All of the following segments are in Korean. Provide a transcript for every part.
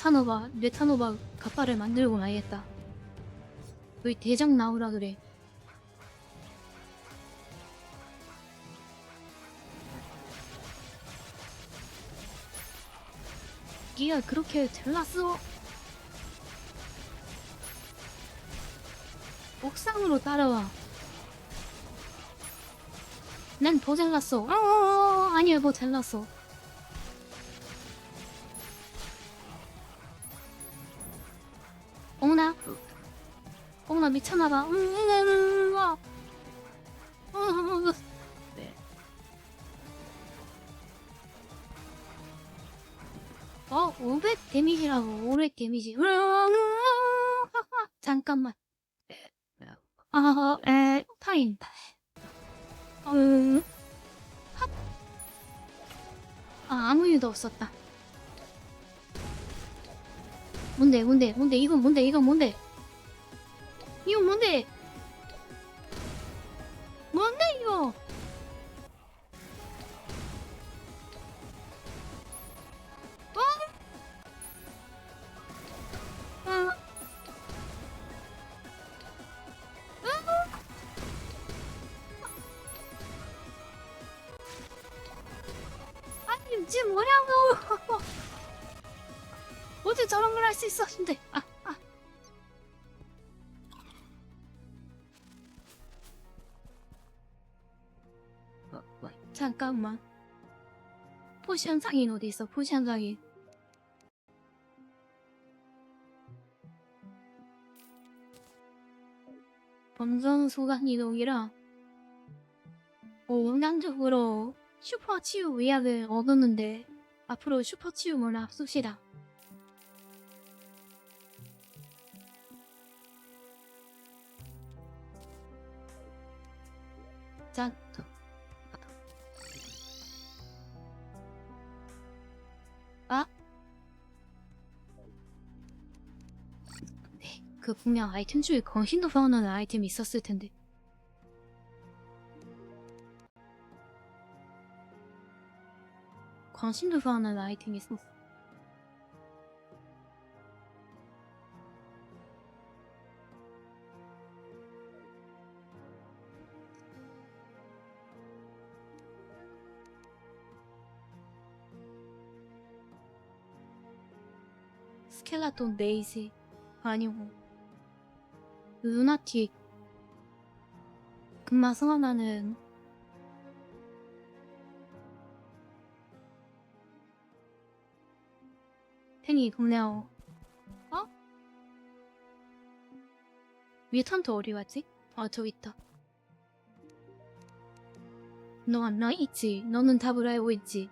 뇌타노바 뇌타노바 가파를 만들고 나야겠다. 너희 대장 나오라 그래. 니가 그렇게 잘났어? 옥상으로 따라와. 난 더 잘났어. 어, 아니야, 더 잘났어. 나 미쳤나봐. 음, 음, 음, 와. 어, 어, 어. 네. 어, 500 데미지라고, 500 데미지. 잠깐만. 아, 에, 타임. 음, 핫. 아, 아무 일도 없었다. 뭔데, 뭔데, 뭔데, 이건 뭔데, 이건 뭔데? 이건 뭔데? 뭔데, 이거? 어? 아. 아니 지금 뭐냐고 어제 저런 걸 할 수 있었는데 아, 잠깐만. 포션 상인 어디 있어? 포션 상인. 범전 소간 이동이랑 어, 원강적으로 슈퍼 치유 위약을 얻었는데 앞으로 슈퍼 치유물 앞섭시다. 그 분명 아이템 중에 거신도 파운하는 아이템이 있었을 텐데. 관심도 파운하는 아이템이 있었어. 스켈라톤 네이지 아니고 루나틱 금마 성하나는 탱이 동네어 어? 뮤턴트 어디 갔지? 아 저기 있다 너안나 있지? 너는 답을 알고 있지?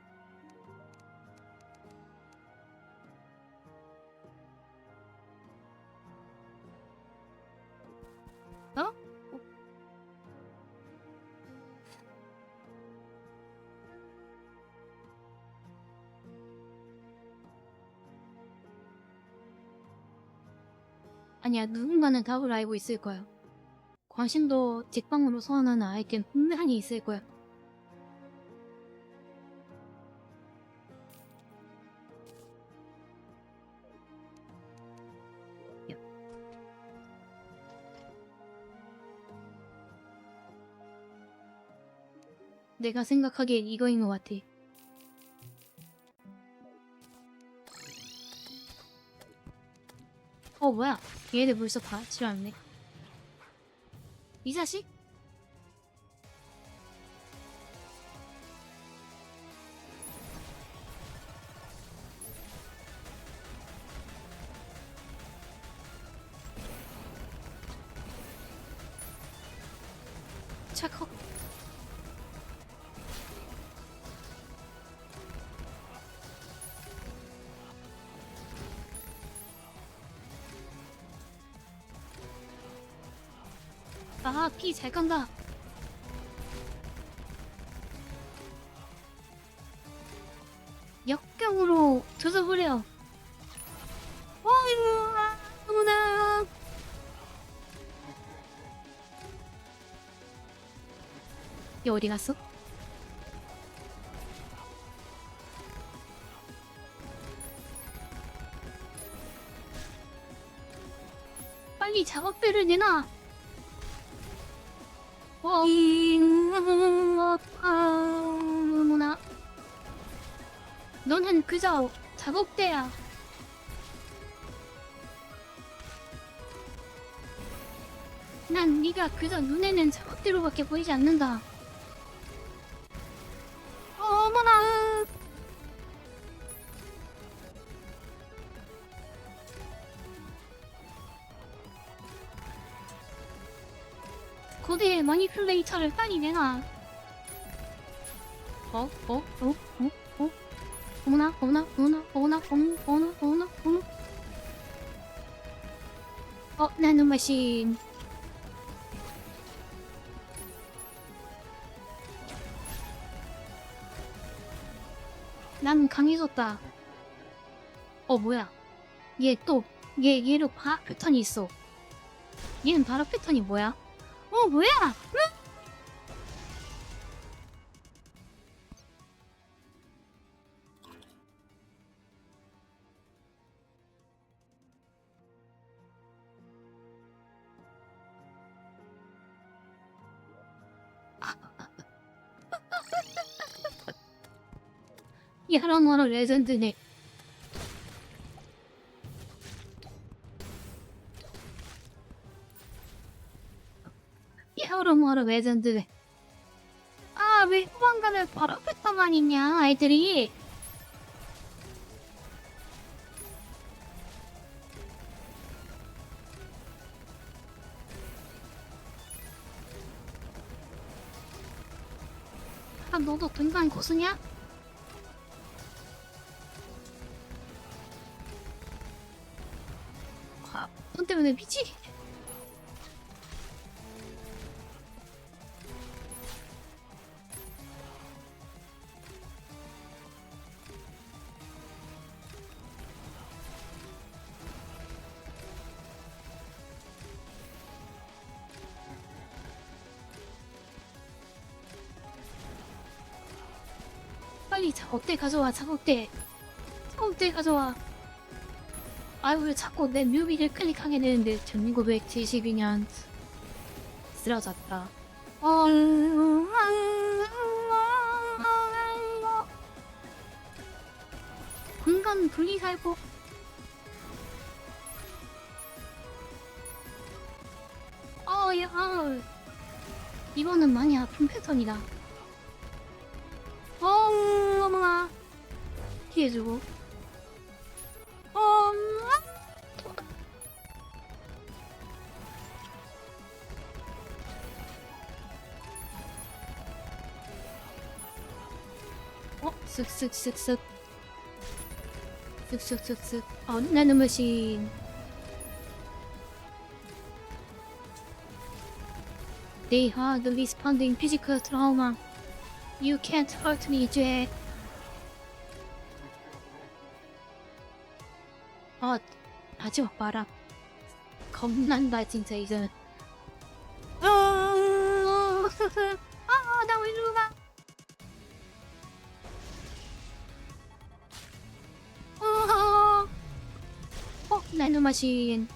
아니야, 누군가는 답을 알고 있을 거야. 관심도 직방으로 소환하는 아이템 분명히 있을 거야. 야. 내가 생각하기엔 이거인 것 같아. 어 뭐야? 얘네들 벌써 다 지났네. 이 자식? 착각 아, 피 잘 간다. 역경으로 조져버려. 어이구. 얘 어디 갔어? 빨리 작업대를 내놔. 어, 어머나. 너는 그저 작업대야. 난 네가 그저 눈에는 작업대로밖에 보이지 않는다. 고대의 마니플레이터를 빨리 내놔. 어? 어? 어? 어? 어? 어머나, 어머나, 어머나, 어머나, 어머나, 어머나, 어머나, 어머나. 어, 나노마신. 난 강해졌다. 어, 뭐야. 얘 또, 얘, 얘로 바 패턴이 있어. 얘는 바로 패턴이 뭐야? 어, 뭐야? 응? 야랑와로 레전드네. 야랑와로 레전드네. 아, 왜 후반가를 바로 앞에서만 있냐, 아이들이. 아, 너도 등간 고수냐? 아, 돈 때문에 미치? 작업대 가져와 작업대. 작업대 가져와. 아유 왜 자꾸 내 뮤비를 클릭하게 되는데 1972년. 쓰러졌다. 어... 공간 분리살보 어야. 이번은 많이 아픈 패턴이다. 어, দিয়ে দেবো Suck! Suck! Suck! Suck! Suck! Suck! sık sık. On nano machine. They are the responding physical trauma. You can't hurt me, Jay. 마, 봐라. 겁난다, 진짜, 이제. 아, 아, 나 왜 이리로 가? 어, 어, 나노마신.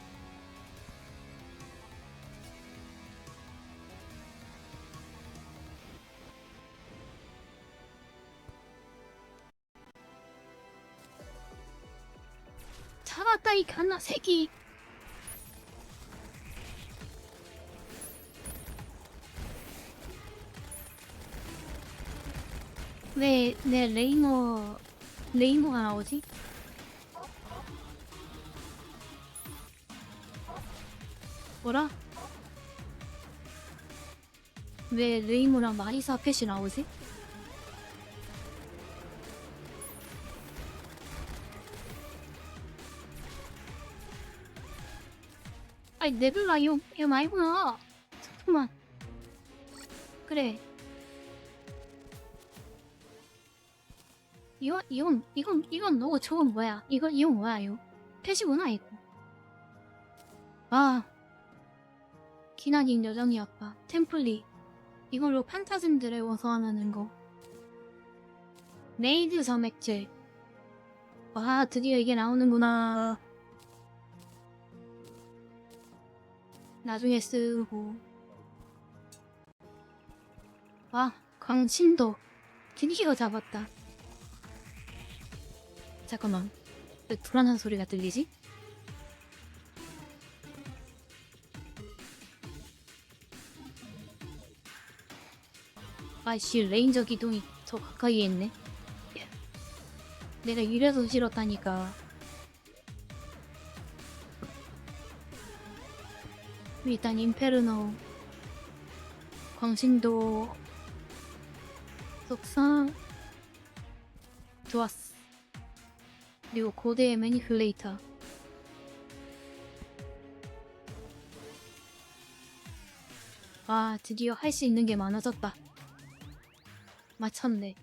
잡았다, 이 갓나 새끼. 왜 내 레이모 레이모가 나오지? 뭐라? 왜 레이모랑 마리사 펫이 나오지? 아니 네블라 이거 이거 말구나. 잠깐만. 그래. 이건 이건 이건 이건 너무 좋은 뭐야. 이건 이건 뭐야 이거? 패시구나 이거. 아. 기나긴 여정이 아빠 템플리. 이걸로 판타즘들을 원소하는 거. 네이드 점액질. 와 드디어 이게 나오는구나 나중에 쓰고. 와, 광신도 드디어 잡았다. 잠깐만, 왜 불안한 소리가 들리지? 아씨, 레인저 기둥이 더 가까이에 있네. 내가 이래서 싫었다니까. 일단 임페르노 광신도 속상 좋았어 그리고 고대의 매니플레이터. 아 드디어 할 수 있는 게 많아졌다. 마쳤네.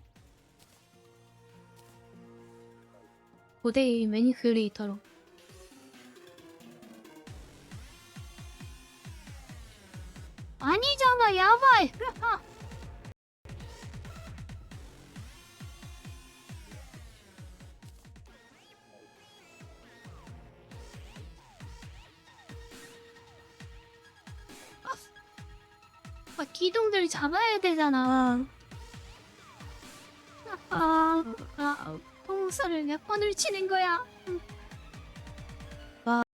고대의 매니플레이터로 기둥들 잡아야 되잖아 아, 아, 봉사를 몇 번을 치는 거야